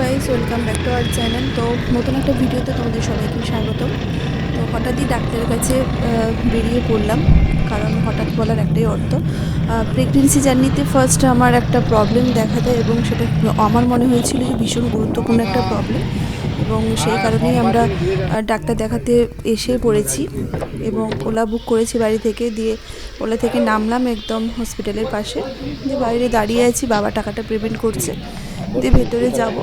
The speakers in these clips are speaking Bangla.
Guys welcome back to our channel তো নতুন একটা ভিডিওতে তোমাদের সবাইকে স্বাগত তো হঠাৎই ডাক্তারের কাছে বেরিয়ে পড়লাম, কারণ হঠাৎ বলার একটাই অর্থ প্রেগনেন্সি জার্নিতে ফার্স্ট আমার একটা প্রবলেম দেখা দেয় এবং সেটা আমার মনে হয়েছিল যে ভীষণ গুরুত্বপূর্ণ একটা প্রবলেম এবং সেই কারণেই আমরা ডাক্তার দেখাতে এসে পড়েছি এবং ওলা বুক করেছি বাড়ি থেকে দিয়ে ওলা থেকে নামলাম একদম হসপিটালের পাশে। যে বাইরে দাঁড়িয়ে আছি, বাবা টাকাটা পেমেন্ট করছে। দিয়ে ভেতরে যাব,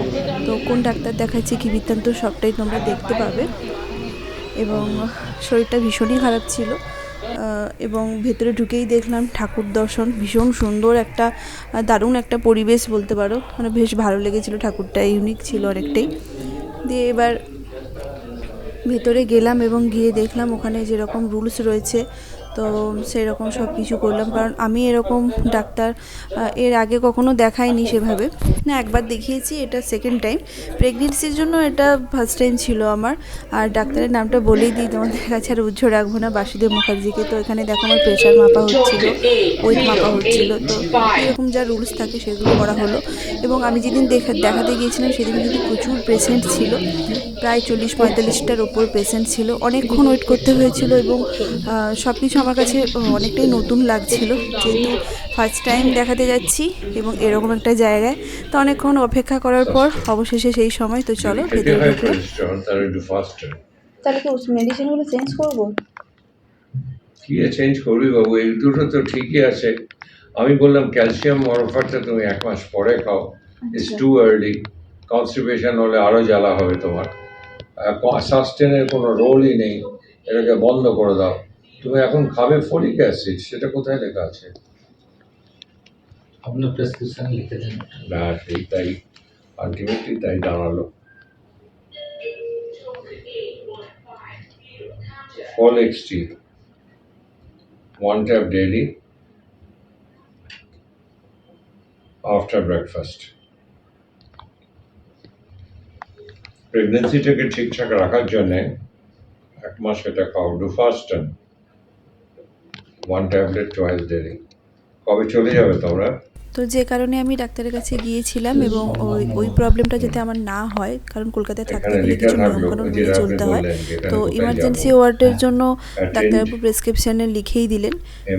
তো কোন ডাক্তার দেখাচ্ছি কী বৃত্তান্ত সবটাই তোমরা দেখতে পাবে। এবং শরীরটা ভীষণই খারাপ ছিল। এবং ভেতরে ঢুকেই দেখলাম ঠাকুর দর্শন, ভীষণ সুন্দর একটা দারুণ একটা পরিবেশ বলতে পারো। মানে বেশ ভালো লেগেছিল, ঠাকুরটা ইউনিক ছিল অনেকটাই। দিয়ে এবার ভেতরে গেলাম এবং গিয়ে দেখলাম ওখানে যেরকম রুলস রয়েছে তো সেই রকম সব কিছু করলাম। কারণ আমি এরকম ডাক্তার এর আগে কখনো দেখাইনি সেভাবে। না, একবার দেখিয়েছি, এটা সেকেন্ড টাইম প্রেগনেন্সির জন্য এটা ফার্স্ট টাইম ছিল আমার। আর ডাক্তারের নামটা বলেই দিই, তোমাদের কাছে আর উজ্জ্ব রাখব না। বাসুদেব মুখার্জিকে তো এখানে দেখো আমার প্রেশার মাপা হচ্ছিল ওয়েট মাপা হচ্ছিল। তো এরকম যা রুলস থাকে সেগুলো করা হলো। এবং আমি যেদিন দেখা, দেখাতে গিয়েছিলাম, সেদিন কিন্তু প্রচুর পেশেন্ট ছিল। প্রায় চল্লিশ পঁয়তাল্লিশটার ওপর পেশেন্ট ছিল। অনেকক্ষণ ওয়েট করতে হয়েছিল এবং সব কিছু আমার কাছে অনেকটাই নতুন লাগছিল। যেহেতু ফার্স্ট টাইম দেখাতে যাচ্ছি এবং এরকম একটা জায়গায়। তো অনেকক্ষণ অপেক্ষা করার পর অবশেষে সেই সময় তো চলো ভেতরে তাহলে কি মেডিসিনগুলো চেঞ্জ করব? কি চেঞ্জ করবি বাবু? এই দুটো তো ঠিকই আছে। আমি বললাম ক্যালসিয়াম মরফারটা তুমি এক মাস পরে খাও। ইটস টু আর্লি কনস্টিপেশন হলে আরও জ্বালা হবে তোমার। সাস্টেনের কোনো রোলই নেই। এটাকে বন্ধ করে দাও। তুমি এখন খাবে ফলিক অ্যাসিড সেটা কোথায় লেখা আছে? আপনার প্রেসক্রিপশন লিখে দেন। না সেই তাই আলটিমেটলি তাই দাঁড়াল। ফল XT one tab daily after breakfast প্রেগনেন্সিটাকে ঠিকঠাক রাখার জন্যে এক মাস এটা খাও Duphaston one tablet twice daily কবে চলে যাবে তোমরা? তো যে কারণে আমি ডাক্তারের কাছে গিয়েছিলাম এবং ওই ওই প্রবলেমটা যাতে আমার না হয় কারণ কলকাতায় থাকতে গেলে কিছু নিয়মকানুন মেনে চলতে হয়। তো ইমার্জেন্সি ওয়ার্ডের জন্য Attend- ডাক্তারবাবু প্রেসক্রিপশানে লিখেই দিলেন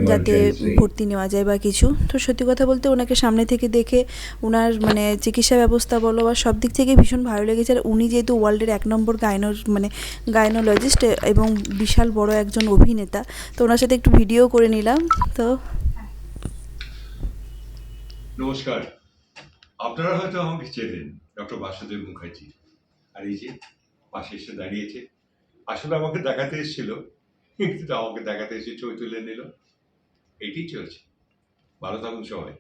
যাতে ভর্তি নেওয়া যায় বা কিছু। তো সত্যি কথা বলতে ওনাকে সামনে থেকে দেখে ওনার মানে চিকিৎসা ব্যবস্থা বলো বা সব দিক থেকে ভীষণ ভালো লেগেছে। আর উনি যেহেতু ওয়ার্ল্ডের এক নম্বর গাইনোর মানে গাইনোলজিস্ট এবং বিশাল বড় একজন অভিনেতা তো ওনার সাথে একটু ভিডিও করে নিলাম। তো নমস্কার। আপনারা হয়তো আমাকে চেনেন, ডক্টর বাসুদেব মুখার্জি। আর এই যে পাশে এসে দাঁড়িয়েছে, আসলে আমাকে দেখাতে এসেছিল, কিন্তু আমাকে দেখাতে এসে ছবি তুলে নিল। এটি চলছে, ভালো থাকুন সবাই।